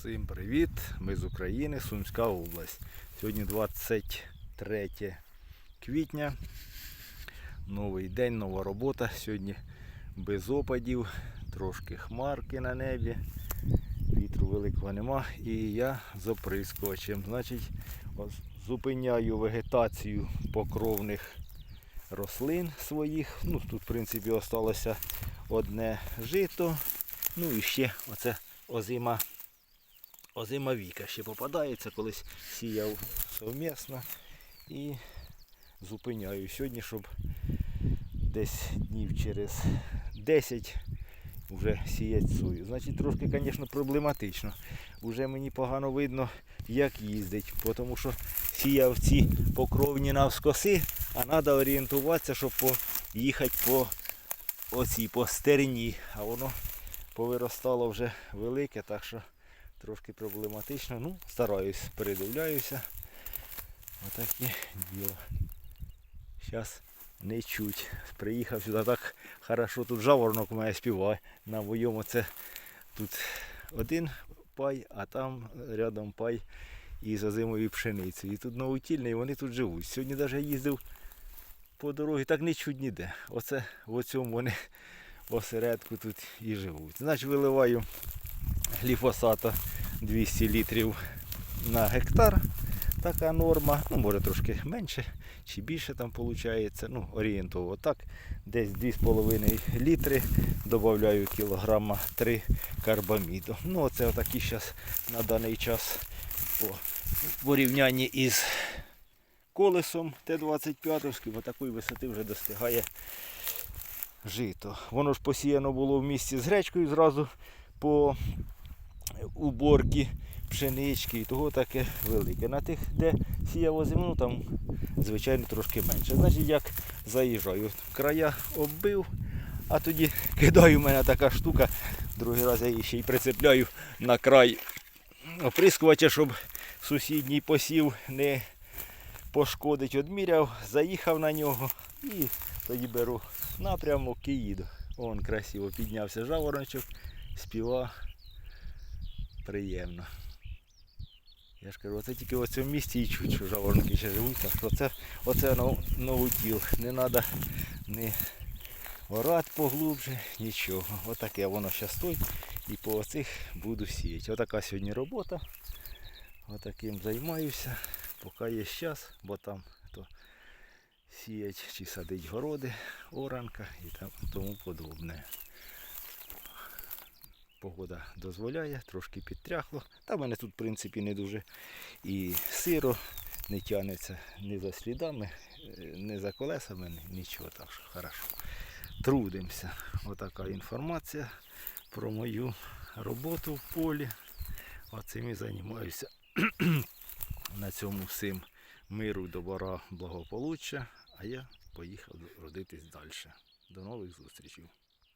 Всім привіт! Ми з України, Сумська область. Сьогодні 23 квітня. Новий день, нова робота. Сьогодні без опадів, трошки хмарки на небі. Вітру великого нема. І я з оприскувачем. Значить, зупиняю вегетацію покровних рослин своїх. Ну, тут, в принципі, осталося одне жито. Ну і ще оце озима озима віка ще попадається, колись сіяв совмісно і зупиняю сьогодні, щоб десь днів через 10 вже сіяти сою. Значить, трошки, звісно, проблематично. Уже мені погано видно, як їздить, тому що сіяв ці покровні навскоси, а треба орієнтуватися, щоб поїхати по оцій по стерні, а воно повиростало вже велике, так що трошки проблематично. Ну, стараюсь, передивляюся. Отаке діло. Зараз не чуть. Приїхав сюди так хорошо, тут жаворонок має співає. На моєму це тут один пай, а там рядом пай із озимою пшеницею. І тут новотільне, і вони тут живуть. Сьогодні навіть їздив по дорозі, так не чуть ніде. Оце в цьому вони осередку тут і живуть. Значить виливаю гліфосата 200 літрів на гектар. Така норма, ну може трошки менше чи більше там виходить. Ну, орієнтово так. Десь 2,5 літри додаю кілограма 3 карбаміду. Ну оце отакі зараз на даний час по порівнянні із колесом Т-25, бо такої висоти вже достигає жито. Воно ж посіяно було в місті з гречкою зразу по уборці пшенички і того таке велике. На тих, де сіяв озимину, там звичайно трошки менше. Значить, як заїжджаю, края оббив, а тоді кидаю в мене така штука, другий раз я її ще й прицепляю на край оприскувача, щоб сусідній посів не пошкодить, одміряв, заїхав на нього і тоді беру напрямок і їду. Вон красиво піднявся жаворончик, співа приємно. Я ж кажу, оце тільки в цьому місці і чуть, що жаворонки ще живуть. Так що це, оце нов- новутіл. Не треба не орати поглубже, нічого. Отаке воно зараз стоїть. І по оцих буду сіяти. Отака сьогодні робота. Отаким займаюся, поки є час, бо там то сіять чи садить городи, оранка і тому подобне. Погода дозволяє, трошки підтряхло. Та в мене тут, в принципі, не дуже і сиро, не тягнеться ні за слідами, е, ні за колесами, нічого. Так що хорошо. Трудимося. Отака інформація про мою роботу в полі. Оцим і займаюся. На цьому всім миру, добра, благополуччя. А я поїхав родитись далі. До нових зустрічей.